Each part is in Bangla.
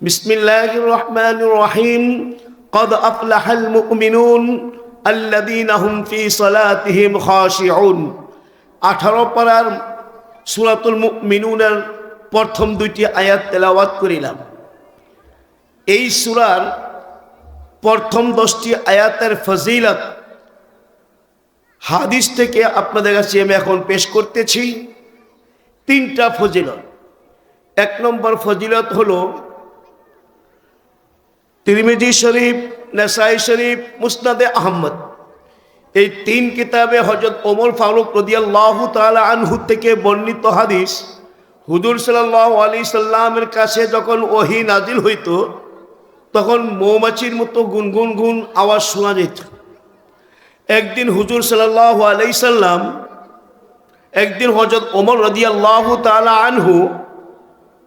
بسم الله الرحمن الرحيم قد أفلح المؤمنون الذين هم في صلاتهم خاشعون আঠারো পারার সুরাতুল মুমিনুনের প্রথম দুইটি আয়াত তেলাওয়াত করিলাম এই সুরার প্রথম দশটি আয়াতের ফজিলত হাদিস থেকে আপনাদের কাছে আমি এখন পেশ করতেছি তিনটা ফজিলত এক নম্বর ফজিলত হলো তিরমিজি শরীফ, নেসাই শরীফ, মুসনাদে আহমদ। এই তিন কিতাবে হজরত ওমর ফারুক রদিয়াল্লাহ তালা আনহু থেকে বর্ণিত হাদিস হুদুর সাল্লাহ আলী সাল্লামের কাছে যখন ওহি নাজিল হইত, তখন মৌমাছির মতো গুনগুন গুন আওয়াজ শোনা যেত। একদিন হুজুর সাল্লাহ আলাই সাল্লাম, একদিন হজরত ওমর রদিয়াল্লাহ তালা আনহু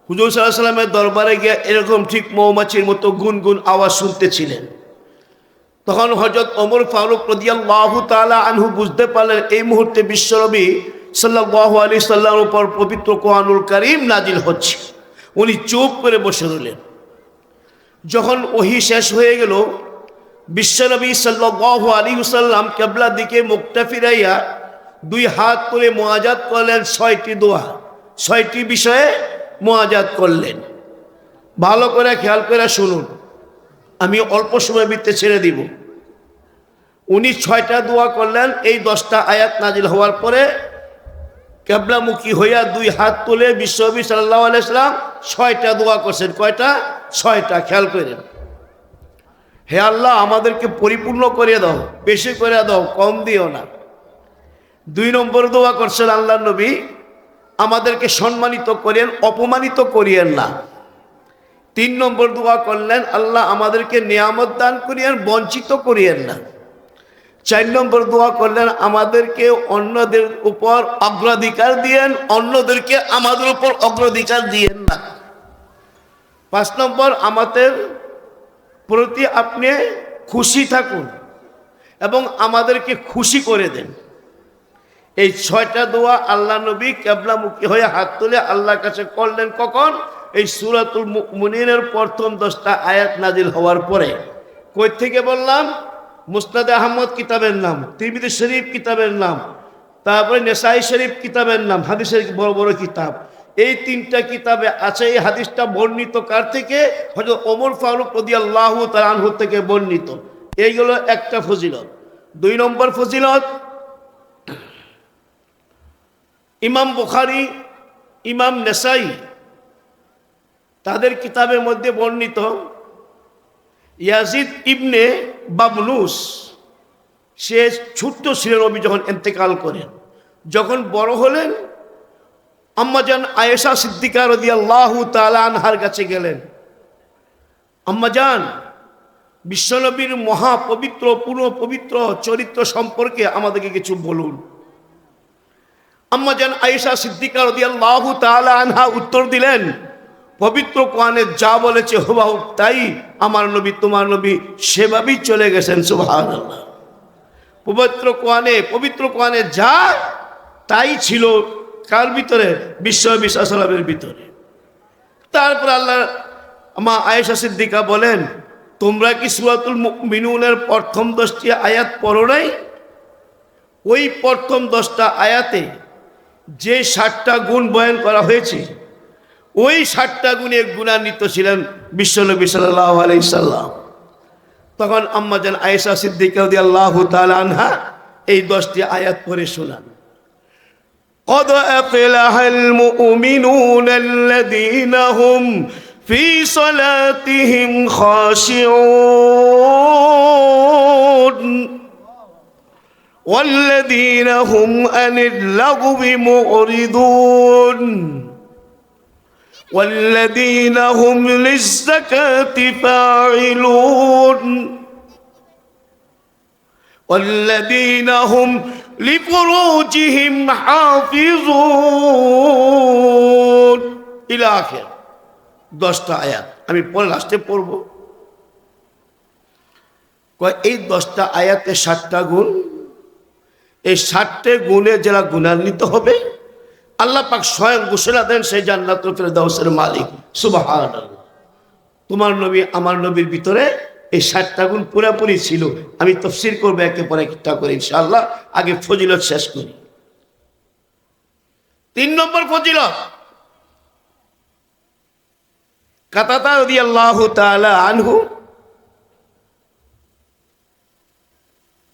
হুজুর সাল্লামের দরবারে গিয়ে এরকম ঠিক মৌমাছির মতো গুনগুন আওয়াজ শুনতেছিলেন। তখন হজরত ওমর ফারুক রদিয়াল্লাহ তালা আনহু বুঝতে পারলেন, এই মুহূর্তে বিশ্বনবী সাল্লাহ আলী সাল্লার উপর পবিত্র কোরআনুল করিম নাজিল হচ্ছে। উনি চুপ করে বসে রইলেন। যখন ওহি শেষ হয়ে গেল, বিশ্বনবী সাল্লাহ আলী সাল্লাম কেবলার দিকে মুক্তা ফিরাইয়া দুই হাত করে মোয়াজাত করলেন ছয়টি দোয়া। ছয়টি বিষয়ে মোয়াজাত করলেন। ভালো করে খেয়াল করে শুনুন। আমি অল্প সময় বৃত্তে ছেড়ে দিব। উনি ছয়টা দোয়া করলেন, এই দশটা আয়াত নাজিল হওয়ার পরে কেবলামুখী হইয়া দুই হাত তুলে বিশ্বনবী সাল্লাহ আলাইসলাম ছয়টা দোয়া করছেন। কয়টা? ছয়টা, খেয়াল করেন। হে আল্লাহ, আমাদেরকে পরিপূর্ণ করে দাও, বেশি করে দাও, কম দিও না। দুই নম্বর দোয়া করছেন আল্লাহ নবী আমাদেরকে সম্মানিত করিয়েন অপমানিত করিয়েন না। তিন নম্বর দোয়া করলেন, আল্লাহ আমাদেরকে নিয়ামত দান করিয়েন বঞ্চিত করিয়েন না। চার নম্বর দোয়া করলেন, আমাদেরকে অন্যদের উপর অগ্রাধিকার দিয়েন, অন্যদেরকে আমাদের উপর অগ্রাধিকার দিয়েন না। পাঁচ নম্বর, আমাদের প্রতি আপনি খুশি থাকুন এবং আমাদেরকে খুশি করে দেন। এই ছয়টা দোয়া আল্লাহ নবী কেবলামুখী হয়ে হাত তুলে আল্লাহর কাছে করলেন কখন? এই সুরাতুল মুনিনের প্রথম দশটা আয়াত নাজিল হওয়ার পরে। কই থেকে বললাম? মুস্তাদ আহমদ কিতাবের নাম তিরমিদি শরীফ কিতাবের নাম, তারপরে নেশাই শরীফ কিতাবের নাম, হাদিসের বড় বড় কিতাব। এই তিনটা কিতাবে আছে, এই হাদিসটা বর্ণিত কার থেকে? হয়তো ওমর ফারুক রদি আল্লাহ তালানহু থেকে বর্ণিত। এইগুলো একটা ফজিলত। দুই নম্বর ফজিলত ইমাম বুখারি, ইমাম নেসাই তাদের কিতাবের মধ্যে বর্ণিত ইয়াজিদ ইবনে বাবনুস সে ছোট্ট ছিলেন নবী যখন এন্তেকাল করেন, যখন বড় হলেন আম্মাজান আয়েশা সিদ্দিকা রদি আল্লাহ আনহার কাছে গেলেন। আম্মাজান বিশ্বনবীর মহাপবিত্র পুরো পবিত্র চরিত্র সম্পর্কে আমাদেরকে কিছু বলুন। আম্মাজান আয়েশা সিদ্দিকা রদি আল্লাহ আনহা উত্তর দিলেন, পবিত্র কোয়ানে যা বলেছে হুবাহ তাই আমার নবী, তোমার নবী সেভাবেই চলে গেছেন সুবাহান পবিত্র কোয়ানে পবিত্র কোয়ানে যা তাই ছিল, কার ভিতরে? বিশ্ব বিশ্বাসের ভিতরে। তারপর আল্লাহ মা আয়েশা সিদ্দিকা বলেন, তোমরা কি সুরাতুল মিনুনের প্রথম দশটি আয়াত পড়ো নাই? ওই প্রথম দশটা আয়াতে যে ষাটটা গুণ বয়ন করা হয়েছে ওই ষাটটা গুণে গুণান্বিত ছিলেন বিশ্বনবী সাল্লাহ আলাইসাল্লাম তখন আম্মাজান আয়েশা সিদ্দিক আল্লাহ আনহা এই দশটি আয়াত পরে শোনান قد أفلح المؤمنون الذين هم في صلاتهم خاشعون والذين هم عن اللغو معرضون والذين هم للزكاة فاعلون والذين هم لفروجهم حافظون إلى آخر দশটা আয়াত আমি পরে লাস্টে পড়ব এই দশটা আয়াতে ষাটটা গুণ এই ষাটটে গুণে যারা গুণান্বিত হবে, আল্লাহ পাক স্বয়ং ঘোষণা দেন, সেই জান্নাতুল ফেরদাউসের মালিক। সুবহানাল্লাহ। তোমার নবী আমার নবীর ভিতরে এই ষাটটা গুণ পুরাপুরি ছিল। আমি তফসির করব একে পরে একটা করে, ইনশাআল্লাহ। আগে ফজিলত শেষ করি। তিন নম্বর ফজিলত। কাতাতা রদি আল্লাহ তালা আনহু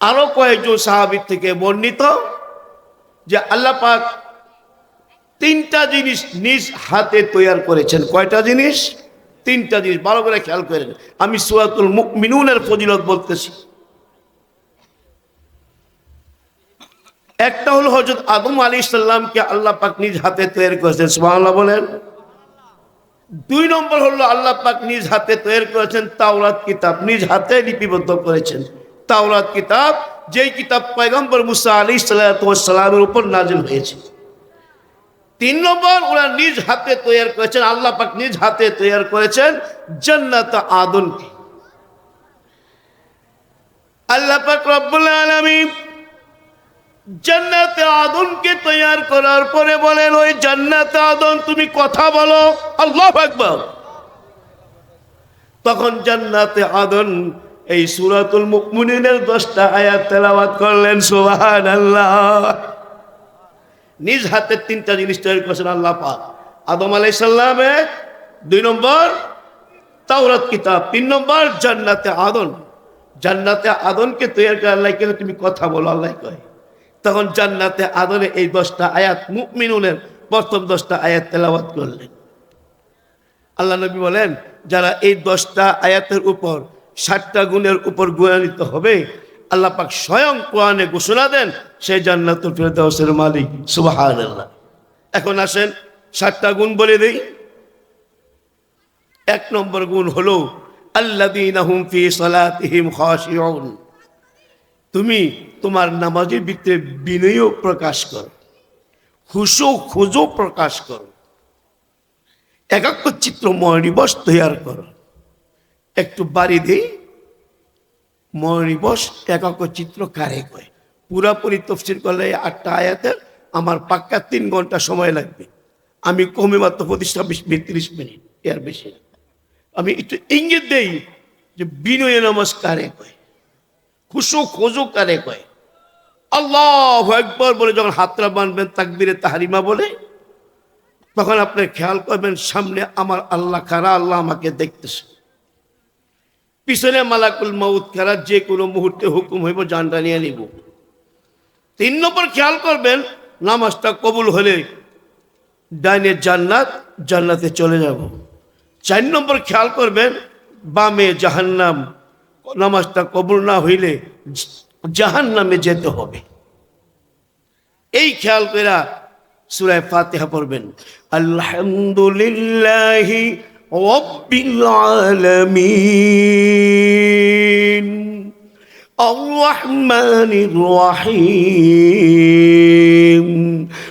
আরও কয়েকজন সাহাবির থেকে বর্ণিত যে আল্লাহ পাক তিনটা জিনিস নিজ হাতে তৈরি করেছেন। কয়টা জিনিস? তিনটা জিনিস। ভালো করে খেয়াল করেন আমি সুরাতুল মিনুনের ফজিলত বলতেছি। একটা হলো হজরত আদম আলী ইসলামকে আল্লাহ পাক নিজ হাতে তৈরি করেছেন। সুবহানাল্লাহ বলেন। দুই নম্বর হলো আল্লাহ পাক নিজ হাতে তৈরি করেছেন তাওরাত কিতাব। নিজ হাতে লিপিবদ্ধ করেছেন। তাওরাত কিতাব, যেই কিতাব পয়গম্বর মুসা আলী সালামের উপর নাজিল হয়েছে। তিন নম্বর, ওরা নিজ হাতে তৈরি করেছেন, আল্লাহ পাক নিজ হাতে তৈরি করেছেন জান্নাত আদনকে। আল্লাহ পাক রব্বুল আলামিন জান্নাতে আদনকে তৈরি করার পরে বলেন, ওই জান্নাতে আদন তুমি কথা বলো, আল্লাহ আকবার। তখন জান্নাতে আদন এই সুরাতুল মুকমিনের দশটা আয়াত তেলাওয়াত করলেন সোহান আল্লাহ নিজ হাতে তিনটা জিনিস তৈরি করেছেন আল্লাহ পাক। আদম আলাই সাল্লামে দুই নম্বর তাওরাত কিতাব, তিন নম্বর জান্নাতে আদন। জান্নাতে আদনকে তৈরি করে আল্লাহ কেন তুমি কথা বলো, আল্লাহ কয়। তখন জান্নাতে আদনে এই দশটা আয়াত মুকমিনুনের প্রথম দশটা আয়াত তেলাওয়াত করলেন। আল্লাহ নবী বলেন, যারা এই দশটা আয়াতের উপর ষাটটা গুণের উপর গুণান্বিত হবে। আল্লাহ পাক স্বয়ং কোরআনে ঘোষণা দেন সেই জান্নাতুল ফেরদাউসের মালিক। সুবহানাল্লাহ। এখন আসেন, ষাটটা গুণ বলে দেই। এক নম্বর গুণ হলো, আল্লাযীনা হুম ফি সালাতিহিম খাশিউন। তুমি তোমার নামাজের ভিতরে বিনয় প্রকাশ করো হুসো খুঁজো প্রকাশ করো একাক্ষ চিত্র মনিবস তৈয়ার করো। একটু বাড়ি দেই মনিবস একাক্ষ চিত্র কারে কয়। পুরাপুরি তফসিল করলে আটটা আয়াতের আমার পাক্কা তিন ঘণ্টা সময় লাগবে। আমি কমে মাত্র প্রতিষ্ঠা বিশ মিনিট, এর বেশি আমি একটু ইঙ্গিত দেই যে বিনয় নামাজ কারে কয়, খুশু খোঁজো কারে কয়। আল্লাহ একবার বলে যখন হাতরা বানবেন তাকবিরে তাহারিমা বলে, তখন আপনি খেয়াল করবেন সামনে আমার আল্লাহ খারা আল্লাহ আমাকে দেখতেছে। পিছনে মালাকুল মাউত, খেলার যে কোনো মুহূর্তে হুকুম হইব জানটা নিয়ে নিব। তিন নম্বর খেয়াল করবেন, নামাজটা কবুল হলে ডাইনের জান্নাত, জান্নাতে চলে যাব। চার নম্বর খেয়াল করবেন, বামে জাহান্নাম, নামাজটা কবুল না হইলে জাহান্নামে যেতে হবে। এই খেয়াল করে সুরায় ফাতেহা পড়বেন, আলহামদুলিল্লাহ রব্বিল আলামিন الرحمن الرحيم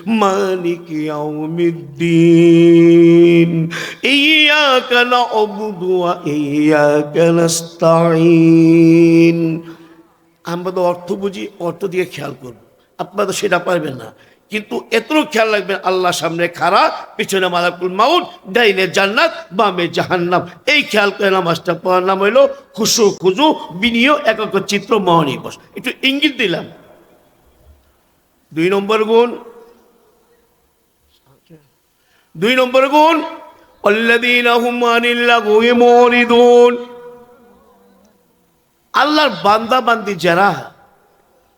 مالك يوم الدين إياك نعبد وإياك نستعين আমরা তো অর্থ বুঝি অর্থ দিয়ে খেয়াল করব আপনারা তো সেটা পারবেন না কিন্তু এতটুকু খেয়াল রাখবেন আল্লাহ সামনে খারা পিছনে মালাকুল মাউন ডাইনে জান্নাত, বামে জাহান্নাম। এই খেয়াল করে নামাজটা পড়ার নাম হইল খুশু, খুজু, বিনিয়োগ, একক চিত্র মহনিবস একটু ইঙ্গিত দিলাম। দুই নম্বর গুণ। দুই নম্বর গুণ। আল্লাহর বান্দা বান্দি যারা,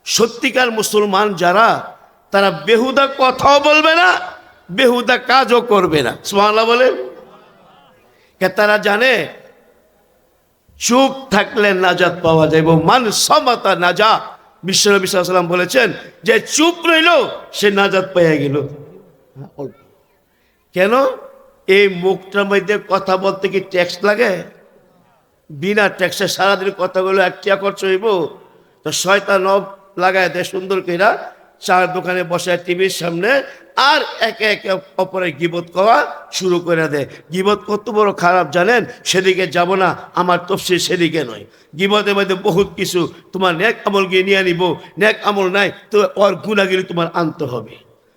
সত্যিকার মুসলমান যারা তারা বেহুদা কথাও বলবে না, বেহুদা কাজও করবে না। সুবহানাল্লাহ বলে তারা জানে, চুপ থাকলে নাজাত পাওয়া যায় এবং মান সমতা নাজা বিশ্বনবী সাল্লাম বলেছেন যে চুপ রইল, সে নাজাত পাইয়া গেল। কেন? এই মুখটার মধ্যে কথা বলতে কি ট্যাক্স লাগে? বিনা ট্যাক্সে সারাদিন কথাগুলো একটিয়া খরচ হইব? তো শয়তান লাগায় দেয় সুন্দর কইরা। চার দোকানে বসে টিভির সামনে আর একে একে অপরে গিবত করা শুরু করে দেয়। গিবত কত বড় খারাপ জানেন? সেদিকে যাব না, আমার তফসিল সেদিকে নয়। গিবতের মধ্যে বহুত কিছু তোমার নেক আমল গিয়ে নিয়ে নিব, নেক আমল নাই তো ওর গুণাগিরি তোমার আনতে হবে।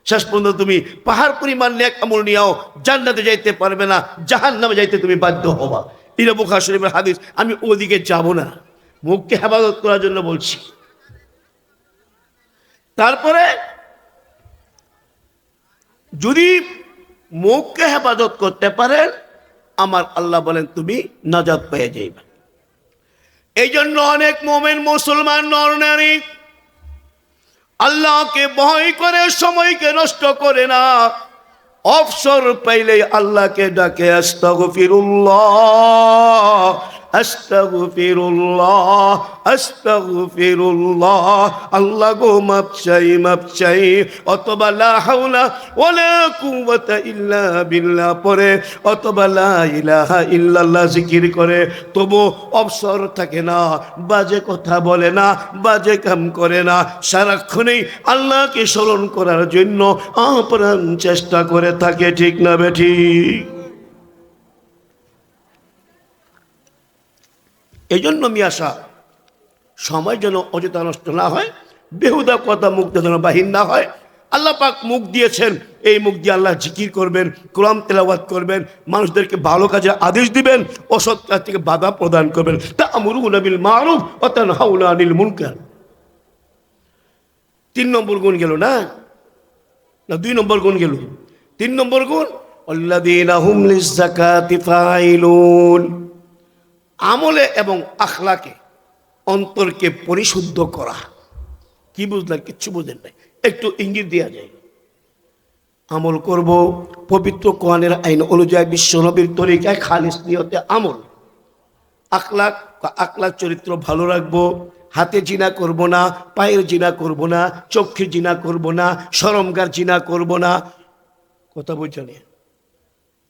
শেষ পর্যন্ত তুমি পাহাড় পরিমাণ নেক আমল নিয়েও জান্নাতে যাইতে পারবে না জাহান নামে যাইতে তুমি বাধ্য হবা। এটা বোখা শরীফের হাদিস, আমি ওদিকে যাব না। মুখকে হেফাজত করার জন্য বলছি। তারপরে যদি মুখকে হেফাজত করতে পারেন, আমার আল্লাহ বলেন, তুমি নাজাদ পেয়ে যাইবে। এই জন্য অনেক মোমেন মুসলমান নর নারী আল্লাহকে ভয় করে, সময়কে নষ্ট করে না। অবসর পাইলে আল্লাহকে ডাকে, আস্তাগফিরুল্লাহ। আস্তাগফিরুল্লাহ আস্তাগফিরুল্লাহ। আল্লাহ গো মাপ চাই মাপ চাই। অথবা লা হাওলা ওয়ালা কুওয়াতা ইল্লা বিল্লাহ পরে অথবা লা ইলাহা ইল্লাল্লাহ জিকির করে। তবু অবসর থাকে না, বাজে কথা বলে না, বাজে কাম করে না। সারাক্ষণেই আল্লাহকে স্মরণ করার জন্য আপ্রাণ চেষ্টা করে থাকে, ঠিক না বেঠিক এই জন্য মিয়াশা সময় যেন অযথা নষ্ট না হয়, বেহুদা কথা মুখ যেন বাহির না হয়। আল্লাহ পাক মুখ দিয়েছেন, এই মুখ দিয়ে আল্লাহ জিকির করবেন, কোরআন তেলাওয়াত করবেন, মানুষদেরকে ভালো কাজে আদেশ দিবেন, অসৎ কাজ থেকে বাধা প্রদান করবেন। তা আমরু নবিল মারুফ অতান হাউলা আনিল মুনকার। তিন নম্বর গুণ গেল না? না, দুই নম্বর গুণ গেল। তিন নম্বর গুণ, আল্লাযীনা হুম লিযাকাতি ফাইলুন। আমলে এবং আখলাকে অন্তরকে পরিশুদ্ধ করা। কি বুঝলেন? কিচ্ছু বুঝলেন নাই। একটু ইঙ্গিত দেওয়া যায়। আমল করব, পবিত্র কোয়ানের আইন অনুযায়ী বিশ্বনবীর তরিকায় খালিস নিয়তে আমল। আখলাক আখলাক চরিত্র ভালো রাখব, হাতে জিনা করব না, পায়ের জিনা করব না চক্ষে জিনা করব না, সরমগার জিনা করব না। কথা বলছেন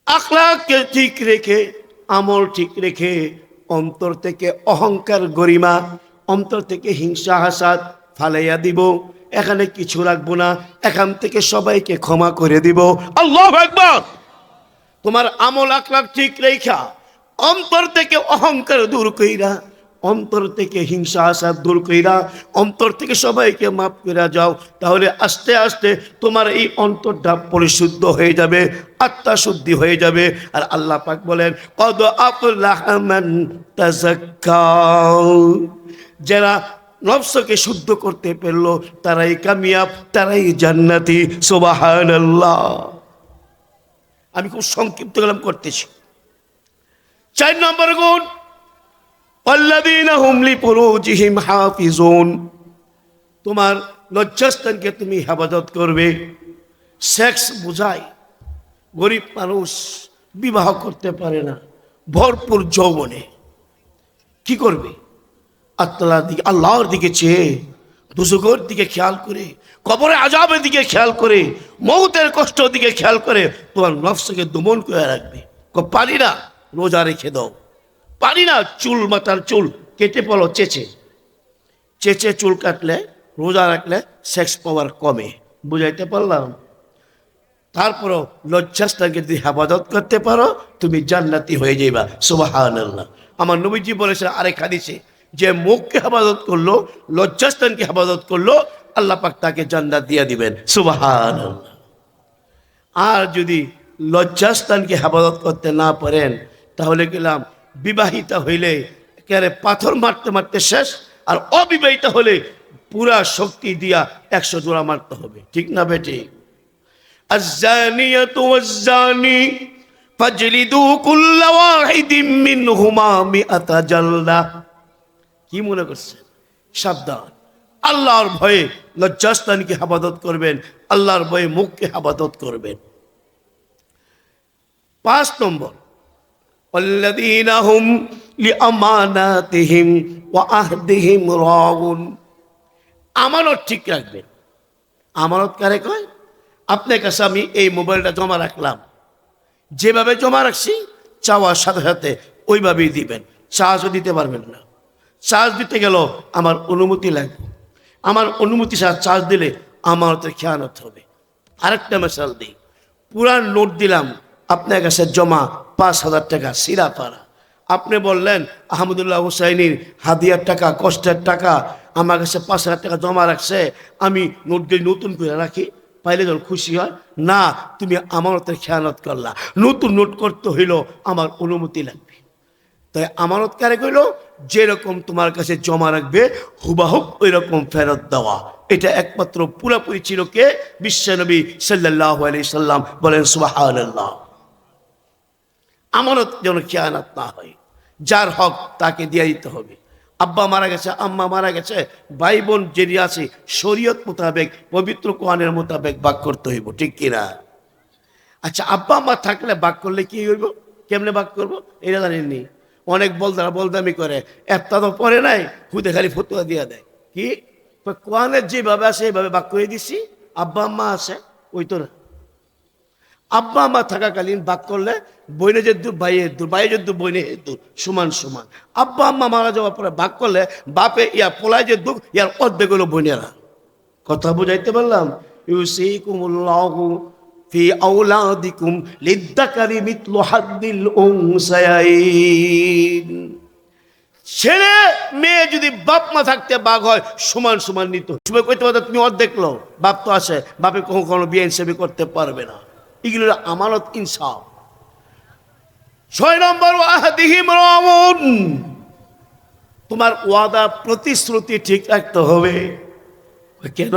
আখলাককে ঠিক রেখে, আমল ঠিক রেখে অন্তর থেকে অহংকার গরিমা, অন্তর থেকে হিংসা, হাসাদ ফালাইয়া দিব। এখানে কিছু রাখব না, এখান থেকে সবাইকে ক্ষমা করে দিব। আল্লাহ তোমার আমল আকলাক ঠিক রেখা অন্তর থেকে অহংকার দূর কইরা অন্তর থেকে হিংসা আসাদ দূর কইরা, অন্তর থেকে সবাইকে মাফ করে যাও, তাহলে আস্তে আস্তে তোমার এই অন্তরটা পরিশুদ্ধ হয়ে যাবে আত্মা শুদ্ধি হয়ে যাবে। আর আল্লাহ পাক বলেন, কদ আফলাহমান তাজাক্কাউ যারা নফসকে শুদ্ধ করতে পারল, তারাই কামিয়াব, তারাই জান্নাতি, সুবহানাল্লাহ। আমি খুব সংক্ষিপ্ত কালাম করতেছি। চার নম্বর গুণ তোমার লজ্জাস্থানকে তুমি হেফাজত করবে। সেক্স বোঝায়। গরিব মানুষ বিবাহ করতে পারে না। ভরপুর যৌবনে। কি করবে? আত্মার দিকে আল্লাহর দিকে চেয়ে দুসুগর দিকে খেয়াল করে, কবরে আজাবের দিকে খেয়াল করে, মৌতের কষ্টর দিকে খেয়াল করে, তোমার নফসকে দমন করে রাখবে। পারি না রোজা রেখে দাও। পারি না চুল মাথার চুল, কেটে পড়ো, চেচে। চেচে চুল কাটলে, রোজা রাখলে সেক্স পাওয়ার কমে। বুঝাইতে পারলাম? তারপরও লজ্জাস্থানকে যদি হেফাজত করতে পারো, তুমি জান্নাতি হয়ে যাইবা। সুবাহান আমার নবীজি বলেছেন আরেক হাদিসে, যে মুখকে হেফাজত করল, লজ্জাস্থানকে হেফাজত করল, আল্লাহ পাক তাকে জান্নাত দিয়ে দিবেন। সুবাহান আর যদি লজ্জাস্থানকে হেফাজত করতে না পারেন, তাহলে গেলাম বিবাহিতা হইলে একেবারে পাথর মারতে মারতে শেষ আর অবিবাহিতা হলে পুরা শক্তি দিয়া একশো জোড়া মারতে হবে ঠিক না বেটি الزانية والزاني فاجلدوا كل واحد منهما مئة جلدة কি মনে করছেন সাবধান আল্লাহর ভয়ে লজ্জাস্থানকে হাবাদত করবেন আল্লাহর ভয়ে মুখকে হাবাদত করবেন পাঁচ নম্বর والذين هم لأماناتهم وعهدهم راعون আমানত ঠিক রাখবেন আমানত কারে কয় আপনার কাছে আমি এই মোবাইলটা জমা রাখলাম যেভাবে জমা রাখছি চাওয়ার সাথে সাথে ওইভাবেই দিবেন চার্জও দিতে পারবেন না চার্জ দিতে গেল আমার অনুমতি লাগবে আমার অনুমতি ছাড়া চার্জ দিলে আমানতের খেয়ানত হবে আরেকটা মেশাল দিই পুরান নোট দিলাম আপনার কাছে জমা পাঁচ হাজার টাকা সিরাপাড়া আপনি বললেন, আহমদুল্লাহ হুসাইনির হাদিয়ার টাকা, কষ্টের টাকা, আমার কাছে পাঁচ হাজার টাকা জমা রাখছে, আমি নোটগুলি নতুন করে রাখি, পাইলে যখন খুশি হয়, না, তুমি আমানতের খেয়ানত করলা। নতুন নোট করতে হইল আমার অনুমতি লাগবে। তাই আমানত কারে কইল? যেরকম তোমার কাছে জমা রাখবে, হুবাহুব ওই রকম ফেরত দেওয়া। এটা একমাত্র পুরাপুরি ছিল কে বিশ্বনবী সাল্লাহ আলি সাল্লাম বলেন সুবাহ আমানত যেন খেয়ানাত না হয়। যার হক তাকে দিয়ে দিতে হবে। আব্বা মারা গেছে, আম্মা মারা গেছে, ভাই বোন যেটি আছে, শরীয়ত মোতাবেক, পবিত্র কোয়ানের মোতাবেক বাক করতে হইব, ঠিক কিনা আচ্ছা আব্বা আম্মা থাকলে বাক করলে কি হইব? কেমনে বাক করব? এটা জানেননি অনেক বলদারা বলদামি করে একটা তো পরে নাই হুদে খালি ফতুয়া দিয়া দেয়। কি? কয় কোয়ানের যেভাবে আছে এইভাবে বাক করে দিছি। আব্বা আম্মা আছে, ওই তো না। আব্বা আম্মা থাকাকালীন বাক করলে বইনে যে দূর ভাইয়ের দূর ভাইয়ের যে দূর বইনে দূর সমান সমান। আব্বা আম্মা মারা যাওয়ার পরে বাক করলে বাপে ইয়া পোলায় যে দুঃখ, ইয়ার অর্ধেক হলো বইনেরা কথা বুঝাইতে পারলাম? ইউসিকুমুল্লাহু ফি আওলাদিকুম হাদ্দিল ছেলে, মেয়ে যদি বাপ মা থাকতে বাঘ হয়, সমান সমান নিত। তুমি কইতে পারতো তুমি অর্ধেক লো বাপ তো আছে বাপে কখনো কখনো বিয়ে করতে পারবে না। এগুলো আমানত ইনসাফ। ছয় নম্বর তোমার ওয়াদা, প্রতিশ্রুতি ঠিক রাখতে হবে। কেন?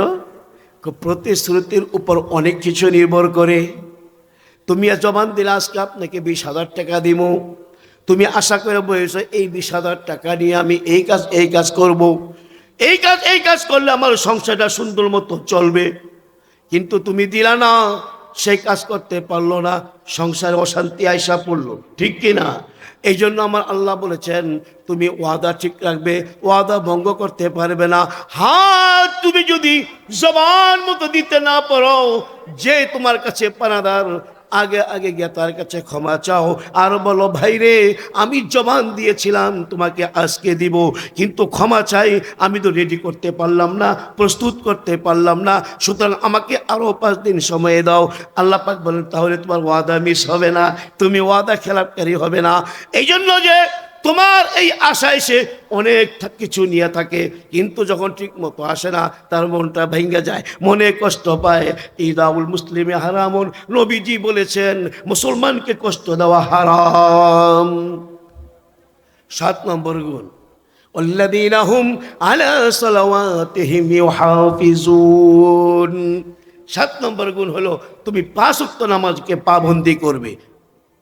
প্রতিশ্রুতির উপর অনেক কিছু নির্ভর করে। তুমি জবান দিলে আজকে আপনাকে বিশ হাজার টাকা দিব তুমি আশা করে বলেছ, এই বিশ হাজার টাকা নিয়ে আমি এই কাজ এই কাজ করব। এই কাজ এই কাজ করলে আমার সংসারটা সুন্দর মতো চলবে। কিন্তু তুমি দিলা না। সেই কাজ করতে পারল না, সংসারে অশান্তি আয়সা পড়ল। ঠিক কি না এই জন্য আমার আল্লাহ বলেছেন, তুমি ওয়াদা ঠিক রাখবে, ওয়াদা ভঙ্গ করতে পারবে না। হাত তুমি যদি জবান মতো দিতে না পারো, যে তোমার কাছে পানাদার আগে আগে গিয়ে তার কাছে ক্ষমা চাও। আর বলো ভাই রে আমি জবান দিয়েছিলাম তোমাকে আজকে দিব, কিন্তু ক্ষমা চাই, আমি তো রেডি করতে পারলাম না, প্রস্তুত করতে পারলাম না। সুতরাং আমাকে আরও পাঁচ দিন সময় দাও। আল্লাহ পাক বলেন, তাহলে তোমার ওয়াদা মিস হবে না, তুমি ওয়াদা খেলাপকারী হবে না। এই জন্য যে তোমার এই আশায় সে অনেক থা- কিছু নিয়ে থাকে কিন্তু যখন ঠিক মতো আসে না তার মনটা ভেঙে যায় মনে কষ্ট পায় ইদাউল মুসলিমে হারামন নবীজি বলেছেন মুসলমানকে কষ্ট দেওয়া হারাম সাত নম্বর গুণ والذين هم على صلواتهم يحافظون সাত নম্বর গুণ হলো তুমি পাঁচ উক্ত নামাজকে পাবন্দি করবে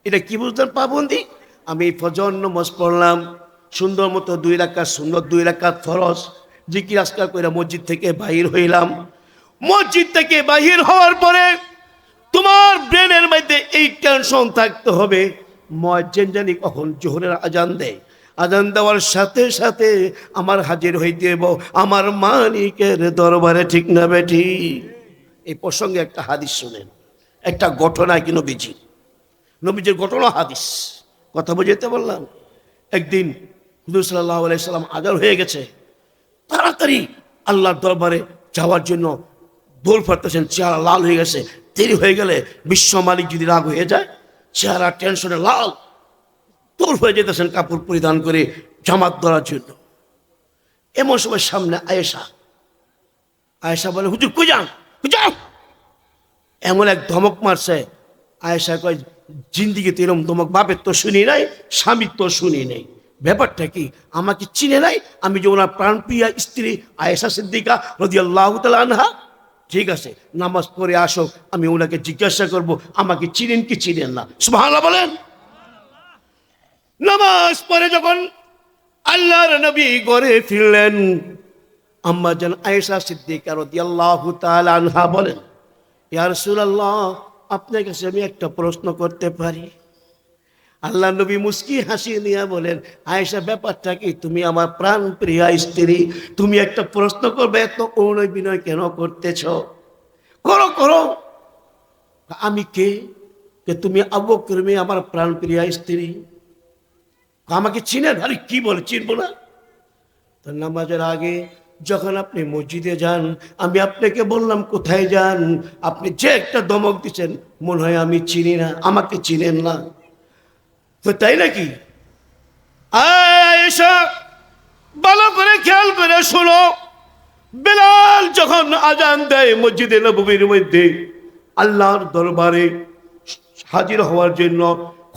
এটা কি বুঝলেন পাবন্দি আমি ফজর নমাজ পড়লাম, সুন্দর মতো দুই রাকাত সুন্দর দুই রাকাত ফরজ, জিকির আসকার করে মসজিদ থেকে বাহির হইলাম। মসজিদ থেকে বাহির হওয়ার পরে তোমার ব্রেনের মধ্যে এই টেনশন থাকতে হবে। মজ্জেন জানি কখন জোহরের আজান দেয়। আজান দেওয়ার সাথে সাথে আমার হাজির হইতে হইব, আমার মালিকের দরবারে, ঠিক না বেঠি? এই প্রসঙ্গে একটা হাদিস শুনেন, একটা ঘটনা কি নবীজি নবীজির ঘটনা হাদিস। কথা বুঝাইতে বললাম। একদিন হুজুর সাল্লাহ আলাইসাল্লাম আজার হয়ে গেছে। তাড়াতাড়ি আল্লাহর দরবারে যাওয়ার জন্য দৌড় ফাটতেছেন চেহারা লাল হয়ে গেছে। দেরি হয়ে গেলে বিশ্ব মালিক যদি রাগ হয়ে যায়, চেহারা টেনশনে লাল। দৌড় হয়ে যেতেছেন কাপড় পরিধান করে জামাত ধরার জন্য। এমন সময় সামনে আয়েশা। আয়েশা বলে, হুজুর কই যান? এমন এক ধমক মারছে। আয়েশা কয় জিন্দিগিতে এরকম ধমক বাপের তো শুনি নাই, স্বামীর তো শুনি নাই। ব্যাপারটা কি? আমাকে চিনে নাই? আমি যে ওনার প্রাণপ্রিয়া স্ত্রী আয়েশা সিদ্দিকা রদি আল্লাহ আনহা, ঠিক আছে, নামাজ পড়ে আসো আমি ওনাকে জিজ্ঞাসা করব, আমাকে চিনেন কি চিনেন না? সুবহানাল্লাহ বলেন। নামাজ পড়ে যখন আল্লাহর নবী ঘরে ফিরলেন, আম্মা যেন আয়েশা সিদ্দিকা রাদিয়াল্লাহু আনহা বলেন, ইয়া রাসূলুল্লাহ আপনার কাছে আমি একটা প্রশ্ন করতে পারি। আল্লাহ নবী মুস্কি হাসি নিয়ে বলেন, আয়েশা, ব্যাপারটা কি? তুমি আমার প্রাণ প্রিয়া স্ত্রী, তুমি একটা প্রশ্ন করবে, এত অনুনয় বিনয় কেন করতেছ? করো করো। আমি কে? যে তুমি আবু আমার প্রাণ প্রিয়া স্ত্রী। আমাকে চিনেন? আরে কি বলে, চিনবো না। তো নামাজের আগে যখন আপনি মসজিদে যান, আমি আপনাকে বললাম, কোথায় যান? আপনি যে একটা দমক দিচ্ছেন, মনে হয় আমি চিনি না, আমাকে চিনেন না। তো তাই নাকি? ভালো করে খেয়াল করে শোনো। বেলাল যখন আজান দেয় মসজিদে নবীর মধ্যে, আল্লাহর দরবারে হাজির হওয়ার জন্য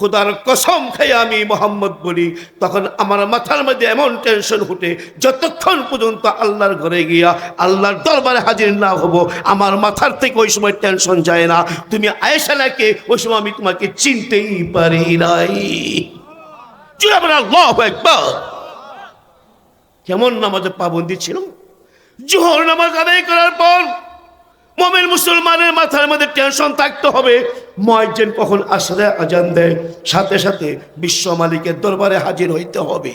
খোদার কসম খেয়ে আমি মোহাম্মদ বলি। তখন আমার মাথার মধ্যে এমন টেনশন উঠে, যতক্ষণ পর্যন্ত আল্লাহর ঘরে গিয়া আল্লাহর দরবারে হাজির না হব, আমার মাথার থেকে ওই সময় টেনশন যায় না। তুমি আয়েশা নাকে? ওই সময় আমি তোমাকে চিনতেই পারি নাই। কেমন নামাজে পাবন্দি ছিল? জোহর নামাজ আদায় করার পর মমিন মুসলমানের মাথার মধ্যে টেনশন থাকতে হবে। ময়জেন কখন আসরে আজান দেয়? সাথে সাথে বিশ্ব মালিকের দরবারে হাজির হইতে হবে।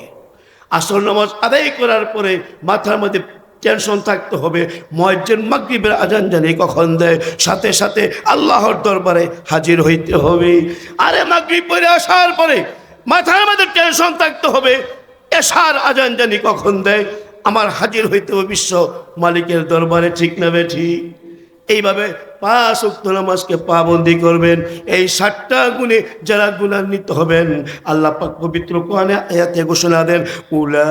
আসর নামাজ আদায় করার পরে মাথার মধ্যে টেনশন থাকতে হবে। ময়জেন মাগরিবের আজান জানি কখন দেয়? সাথে সাথে আল্লাহর দরবারে হাজির হইতে হবে। আরে মাগরিব পরে আসার পরে মাথার মধ্যে টেনশন থাকতে হবে। এসার আজান জানি কখন দেয়? আমার হাজির হইতে হবে বিশ্ব মালিকের দরবারে, ঠিক না ঠিক? এইভাবে পাঁচ উক্ত নামাজকে পাবন্দি করবেন। এই সাতটা গুণে যারা গুণান্বিত হবেন, আল্লাহ পাক পবিত্র কোরআনে আয়াতে ঘোষণা দেন উলা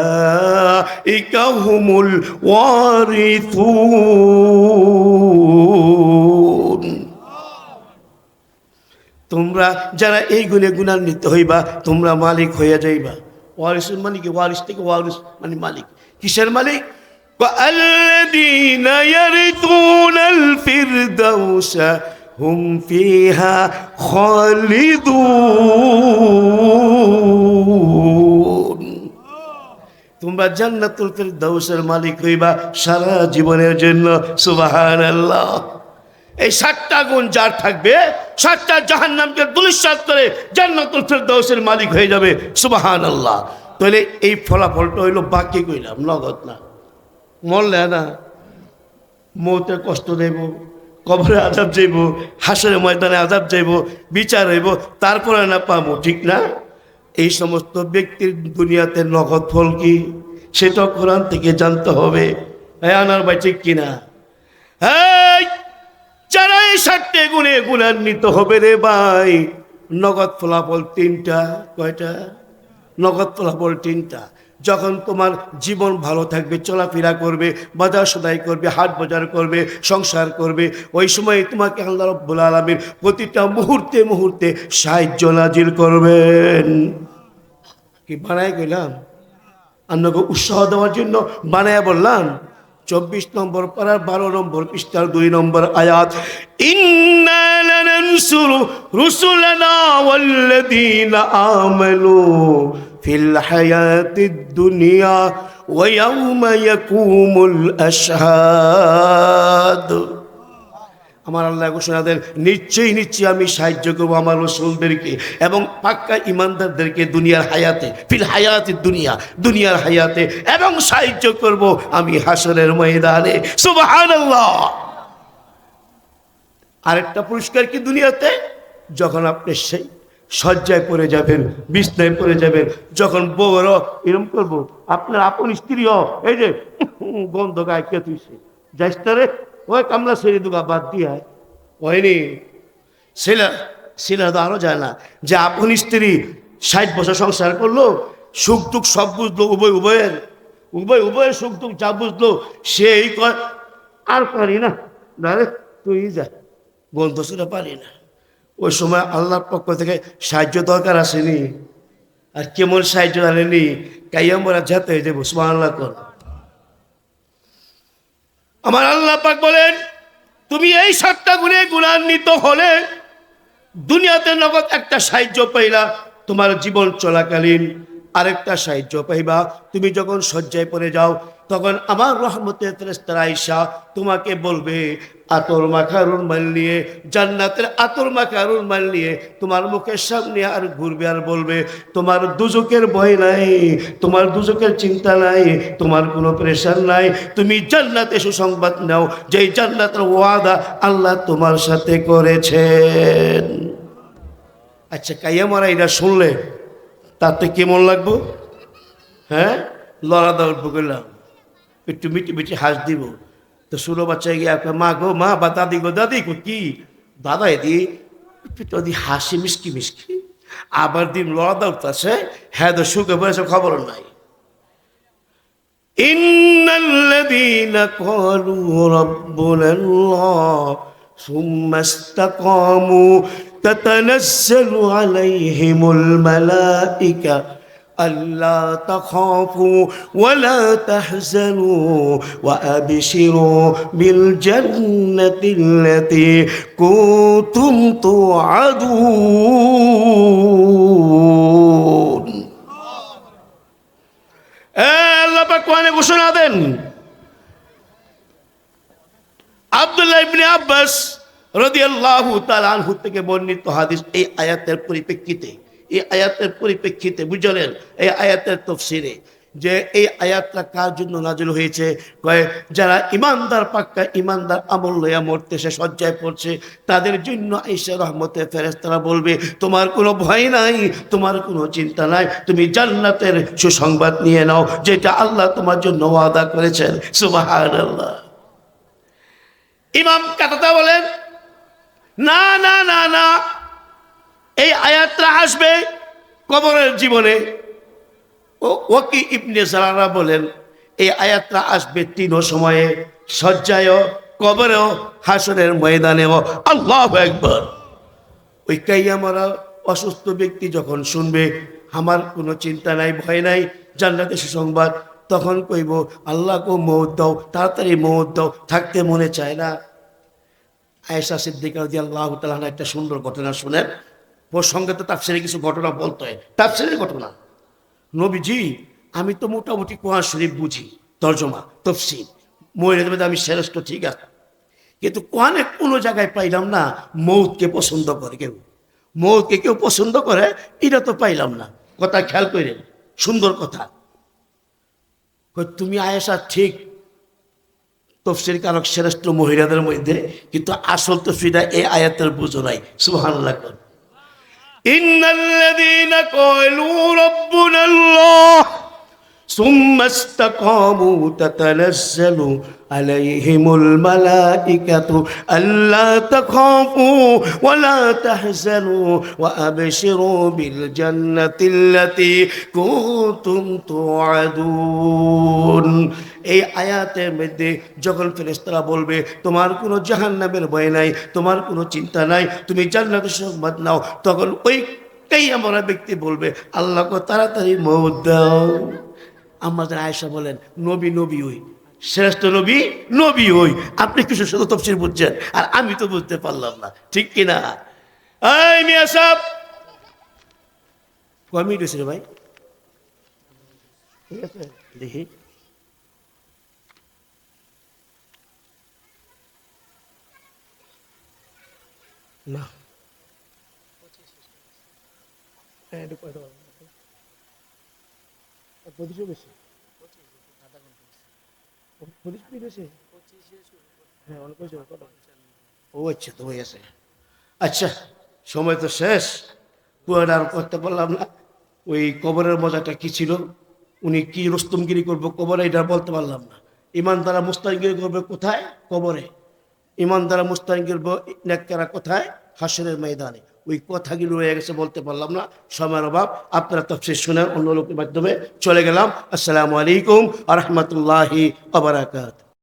তোমরা যারা এই গুণে গুণান্বিত হইবা, তোমরা মালিক হইয়া যাইবা। ওয়ারিসুল মানে কি? ওয়ারিস থেকে ওয়ারিস মানে মালিক। কিসের মালিক? الذين يرثون الفردوس هم فيها خالدون তোমরা জান্নাতুল ফিরদাউসের মালিক হইবা সারা জীবনের জন্য সুবহানাল্লাহ এই সাতটা গুণ যার থাকবে সাতটা জাহান্নামকে দুলিশ্বাস করে জান্নাতুল ফিরদাউসের মালিক হয়ে যাবে সুবহানাল্লাহ তাহলে এই ফলাফলটা হইলো বাকি কইলাম নগদ না মরলে না, মৌতে কষ্ট দেব, কবরে আজাব যাইব হাসরের ময়দানে আজাব যাইব বিচার হইব, তারপরে না পাবো, ঠিক না? এই সমস্ত ব্যক্তির দুনিয়াতে নগদ ফল কি? সেটা কোরআন থেকে জানতে হবে। হ্যাঁ আনার ভাই কিনা হ্যাঁ যারা এই ষাটটে গুণে গুণান্বিত হবে রে ভাই, নগদ ফলাফল তিনটা, কয়টা? নগদ ফলাফল তিনটা। যখন তোমার জীবন ভালো থাকবে, চলাফেরা করবে, বাজার সদাই করবে, হাট বাজার করবে, সংসার করবে, ওই সময় তোমাকে আল্লাহ রব্বুল আলমীর প্রতিটা মুহূর্তে মুহূর্তে সাহায্য নাজির করবেন। কি বানায় গেলাম? আপনাকে উৎসাহ দেওয়ার জন্য বানায় বললাম? চব্বিশ নম্বর পাড়ার বারো নম্বর পৃষ্ঠার দুই নম্বর আয়াত ইন্না লানানসুরু রুসুলানা ওয়াল্লাযীনা আমানু ফিল হায়াতিদ দুনিয়া ওয়া ইয়াউমা ইয়াকুমুল আশহাদ আমার আল্লাহ ঘোষণা দেন, নিশ্চয়ই নিশ্চয়ই আমি সাহায্য করব আমার রসুলদেরকে এবং পাক্কা ইমানদারদেরকে দুনিয়ার হায়াতে, ফিল হায়াতে দুনিয়া, দুনিয়ার হায়াতে এবং সাহায্য করব আমি হাসরের ময়দানে। সুবাহান আরেকটা পুরস্কার কি দুনিয়াতে? যখন আপনি সেই শয্যায় পড়ে যাবেন, বিছনায় পড়ে যাবেন, যখন বউর এরম করব, আপনার আপন স্ত্রীও, এই যে, গন্ধ গায়ে কে তুইছে যাইস রে? ওই কামলা সেরি দুগা বাদ দিয়া হয়নি ছেলে ছেলে তো আরও যায় না যে আপন স্ত্রী ষাট বছর সংসার করল, সুখ দুঃখ সব বুঝলো, উভয় উভয়ের উভয় উভয়ের সুখ দুঃখ যা বুঝলো, সেই কয়, আর পারি না। না রে, তুই যা। গন্ধ ছেলে পারি না। ওই সময় আল্লাহর পক্ষ থেকে সাহায্য দরকার আসেনি। আর কেমন সাহায্য আনেনি কাইয়া মোরা যেতে যাব সুমান আল্লাহ কর। আমার আল্লাহ পাক বলেন, তুমি এই সাতটা গুণে গুণান্বিত হলে দুনিয়াতে নগদ একটা সাহায্য পাইলা, তোমার জীবন চলাকালীন আরেকটা সাহায্য পাইবা। তুমি যখন শয্যায় পড়ে যাও, তখন আমার রহমতের আইসা তোমাকে বলবে, আতর মাখার উন্মাল নিয়ে, জান্নাতের আতর মাখার উন্মাল নিয়ে তোমার মুখের সামনে আর ঘুরবে আর বলবে, তোমার দুজকের ভয় নাই, তোমার দুজকের চিন্তা নাই, তোমার কোনো প্রেশার নাই। তুমি জান্নাতে সুসংবাদ নাও, যেই জান্নাতের ওয়াদা আল্লাহ তোমার সাথে করেছেন। আচ্ছা কাইয়া মারা এটা শুনলে তাতে কেমন লাগবো হ্যাঁ লড়া দৌড় করলাম একটু মিটি মিটি হাস দিব তো ষোলো বাচ্চায় গিয়ে আপনার মা গো মা বা দাদি গো দাদি গো কি দাদা এদি একটু দি হাসি মিসকি মিসকি আবার দিন লড়া দৌড়তেছে হ্যাঁ তো সুখে বলেছে খবর নাই إن الذين قالوا ربنا الله ثم استقاموا تتنزل عليهم الملائكة ألا تخافوا ولا تحزنوا وأبشروا بالجنة التي كنتم توعدون আল্লাহ পাক কোরআনে ঘোষণা দেন আব্দুল্লাহ ইবনে আব্বাস রাদিয়াল্লাহু থেকে বর্ণিত হাদিস এই আয়াতের পরিপ্রেক্ষিতে, এই আয়াতের পরিপ্রেক্ষিতে বুঝলেন, এই আয়াতের তফসিরে যে এই আয়াতটা কার জন্য নাজিল হয়েছে? কয়ে, যারা ইমানদার পাক্কা ইমানদার আমল লইয়া মরতে সে সজ্জায় পড়ছে, তাদের জন্য আইসা রহমতে ফেরেস্তারা বলবে, তোমার কোনো ভয় নাই, তোমার কোনো চিন্তা নাই, তুমি জান্নাতের সুসংবাদ নিয়ে নাও, যেটা আল্লাহ তোমার জন্য ওয়াদা করেছেন। সুবহানাল্লাহ। ইমাম কাতাতা বলেন না না না না। এই আয়াতটা আসবে কবরের জীবনে। ও, ওকি ইবনে সালারা বলেন, এই আয়াতটা আসবে তিন সময়ে, সজ্জায়ও, কবরেও হাসনের ময়দানেও। আল্লাহ একবার ওই কাইয়ামারা অসুস্থ ব্যক্তি যখন শুনবে, আমার কোনো চিন্তা নাই, ভয় নাই জান্নাতে সুসংবাদ, তখন কইব আল্লাহ কো মৌত দাও, তাড়াতাড়ি মৌত দাও, থাকতে মনে চায় না। আয়েশা সিদ্দিকা আল্লাহ একটা সুন্দর ঘটনা শুনেন। ওর সঙ্গে তো তাফসিরে কিছু ঘটনা বলতে হয়। তাফসিরের ঘটনা। নবীজি, আমি তো মোটামুটি কোরআন শরীফ বুঝি, তর্জমা, তফসিল। মহিলাদের আমি শ্রেষ্ঠ, ঠিক আছে। কিন্তু কোরআনে কোনো জায়গায় পাইলাম না মৌতকে পছন্দ করে কেউ। মৌতকে কেউ পছন্দ করে, এটা তো পাইলাম না। কথা খেয়াল করে সুন্দর কথা। তুমি আয়েশা, ঠিক তফসির কারক শ্রেষ্ঠ মহিলাদের মধ্যে কিন্তু আসল তফসিরটা এই আয়াতের বুঝো নাই সুবহানাল্লাহ কর إن الذين قالوا ربنا الله ثم استقاموا تتنزل عليهم الملائكة ألا تخافوا ولا تحزنوا وأبشروا بالجنة التي كنتم توعدون এই আয়াতের মধ্যে যখন ফেরেস্তারা বলবে, তোমার কোনো জাহান্নামের ভয় নাই, তোমার কোনো চিন্তা নাই, তুমি জান্নাতের সংবাদ নাও, তখন ওই কেই আমরা ব্যক্তি বলবে, আল্লাহকে তাড়াতাড়ি মৌত দাও। আমাদের আয়েশা বলেন, নবী নবী ওই শ্রেষ্ঠ নবী নবী ওই আপনি কিছু শুধু তফসির বুঝছেন? আর আমি তো বুঝতে পারলাম না, ঠিক কিনা এই মিয়া সাহেব! কয় মিনিট ভাই? ঠিক আছে, দেখি। না। হ্যাঁ? পঁচিশও বেশি? পঁচিশ মিনিট হ্যাঁ অনেক ও আচ্ছা তো হয়ে গেছে। আচ্ছা সময় তো শেষ। পুরোটা আর করতে পারলাম না। ওই কবরের মজাটা কি ছিল? উনি কি রস্তমগিরি করব কবরে এটা বলতে পারলাম না। ইমান দ্বারা মুস্তানগিরি করবে কোথায়? কবরে। ইমান দ্বারা মুস্তানগির নেককারা কোথায়? হাসরের ময়দানে। ওই কথাগুলো রয়ে গেছে, বলতে পারলাম না। সময়ের অভাব। আপনারা তফসির শুনে অন্য লোকের মাধ্যমে। চলে গেলাম। আসসালামু আলাইকুম আ রহমতুল্লাহি আবরাকাত